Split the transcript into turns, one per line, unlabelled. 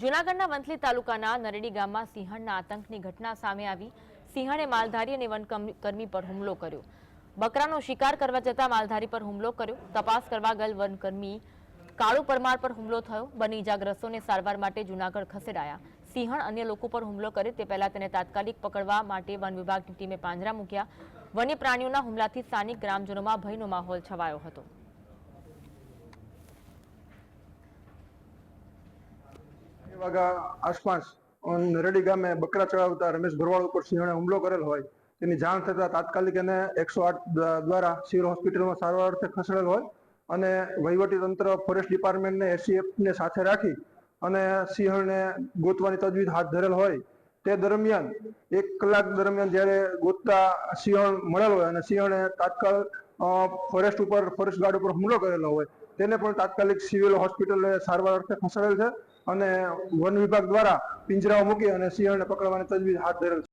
જૂનાગઢના વંથલી તાલુકાના નરેડી ગામમાં સિંહણના આતંકની ઘટના સામે આવી. સિંહણે માલધારી અને વનકર્મી પર હુમલો કર્યો. બકરાનો શિકાર કરવા જતા માલધારી પર હુમલો કર્યો. તપાસ કરવા ગયેલ વનકર્મી કાળુ પરમાર પર હુમલો થયો. બંને ઇજાગ્રસ્તોને સારવાર માટે જૂનાગઢ ખસેડાયા. સિંહણ અન્ય લોકો પર હુમલો કરે તે પહેલા તેને તાત્કાલિક પકડવા માટે વન વિભાગની ટીમે પાંજરા મૂક્યા. વન્ય પ્રાણીઓના હુમલાથી સ્થાનિક ગ્રામજનોમાં ભયનો માહોલ છવાયો હતો.
બે વાગ્યા આસપાસ નરેડી ગામે બકરા ચડાવતા રમેશ ભરવાડ ઉપર સિંહણે હુમલો કરેલ હોય તેની જાણ થતાં તાત્કાલિક એને એકસો આઠ દ્વારા સિવિલ હોસ્પિટલમાં સારવાર અર્થે ખસેડેલ હોય અને વહીવટી તંત્ર ફોરેસ્ટ ડિપાર્ટમેન્ટને એસીએફને સાથે રાખી અને સિંહણને ગોતવાની તજવીજ હાથ ધરેલ હોય. તે દરમિયાન એક કલાક દરમિયાન જ્યારે ગોતતા સિંહણ મળેલ હોય અને સિંહણે તાત્કાલ અ, ફોરેસ્ટ ઉપર ફોરેસ્ટ ગાર્ડ ઉપર હુમલો કરેલો હોય. તેને પણ તાત્કાલિક સિવિલ હોસ્પિટલે સારવાર અર્થે ખસેડેલ છે અને વન વિભાગ દ્વારા પિંજરાઓ મૂકી અને સિંહણને પકડવાની તજવીજ હાથ ધરેલ છે.